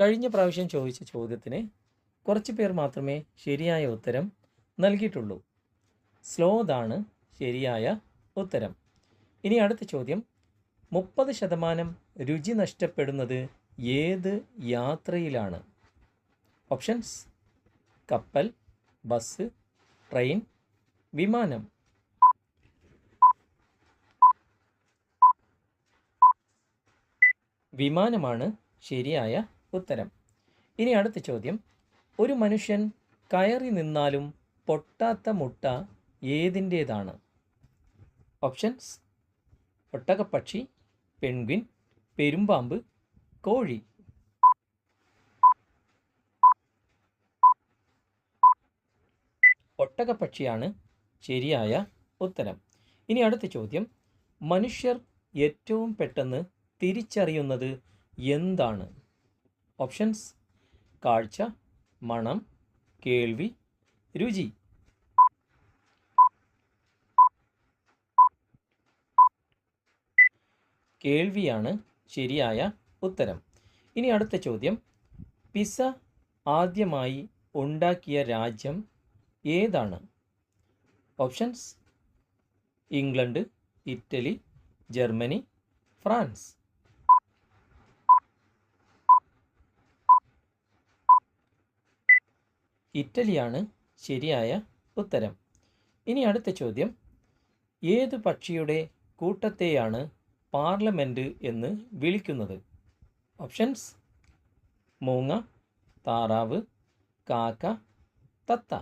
കഴിഞ്ഞ പ്രാവശ്യം ചോദിച്ച ചോദ്യത്തിന് കുറച്ച് പേർ മാത്രമേ ശരിയായ ഉത്തരം നൽകിയിട്ടുള്ളൂ. സ്ലോതാണ് ശരിയായ ഉത്തരം. ഇനി അടുത്ത ചോദ്യം. മുപ്പത് ശതമാനം രുചി നഷ്ടപ്പെടുന്നത് ഏത് യാത്രയിലാണ്? ഓപ്ഷൻസ്. കപ്പൽ ബസ് ട്രെയിൻ വിമാനം. വിമാനമാണ് ശരിയായ ഉത്തരം. ഇനി അടുത്ത ചോദ്യം. ഒരു മനുഷ്യൻ കയറി നിന്നാലും പൊട്ടാത്ത മുട്ട ഏതിന്റേതാണ്? ഓപ്ഷൻസ് ഒട്ടകപ്പക്ഷി പെൻഗ്വിൻ പെരുമ്പാമ്പ് കോഴി. ഒട്ടകപ്പക്ഷിയാണ് ശരിയായ ഉത്തരം. ഇനി അടുത്ത ചോദ്യം. മനുഷ്യർ ഏറ്റവും പെട്ടെന്ന് തിരിച്ചറിയുന്നത് എന്താണ്? ഓപ്ഷൻസ് കാഴ്ച മണം കേൾവി രുചി. കേൾവിയാണ് ശരിയായ ഉത്തരം. ഇനി അടുത്ത ചോദ്യം. പിസ ആദ്യമായി ഉണ്ടാക്കിയ രാജ്യം ഏതാണ്? Options England Italy Germany France. ഇറ്റലിയാണ് ശരിയായ ഉത്തരം. ഇനി അടുത്ത ചോദ്യം. ഏത് പക്ഷിയുടെ കൂട്ടത്തെയാണ് പാർലമെന്റ് എന്ന് വിളിക്കുന്നത്? ഓപ്ഷൻസ്. മൂങ്ങ താറാവ് കാക്ക തത്ത.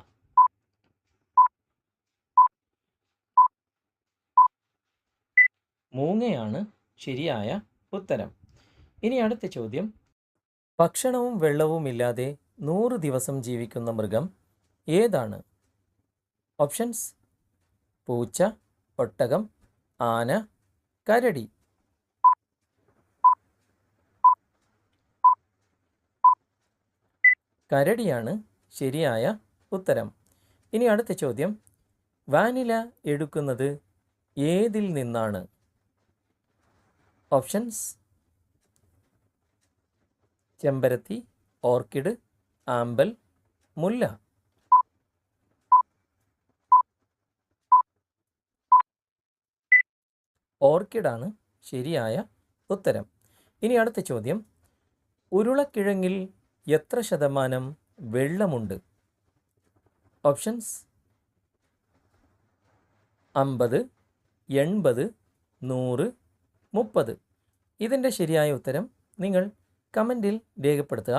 മൂങ്ങയാണ് ശരിയായ ഉത്തരം. ഇനി അടുത്ത ചോദ്യം. ഭക്ഷണവും വെള്ളവുമില്ലാതെ നൂറ് ദിവസം ജീവിക്കുന്ന മൃഗം ഏതാണ്? ഓപ്ഷൻസ് പൂച്ച ഒട്ടകം ആന കരടി. കരടിയാണ് ശരിയായ ഉത്തരം. ഇനി അടുത്ത ചോദ്യം. വാനില എടുക്കുന്നത് ഏതിൽ നിന്നാണ്? ഓപ്ഷൻസ് ചെമ്പരത്തി ഓർക്കിഡ് ആമ്പൽ മുല്ല. ഓർക്കിഡാണ് ശരിയായ ഉത്തരം. ഇനി അടുത്ത ചോദ്യം. ഉരുളക്കിഴങ്ങിൽ എത്ര ശതമാനം വെള്ളമുണ്ട്? ഓപ്ഷൻസ് അമ്പത് എൺപത് നൂറ് മുപ്പത്. ഇതിന്റെ ശരിയായ ഉത്തരം നിങ്ങൾ കമന്റിൽ രേഖപ്പെടുത്തുക.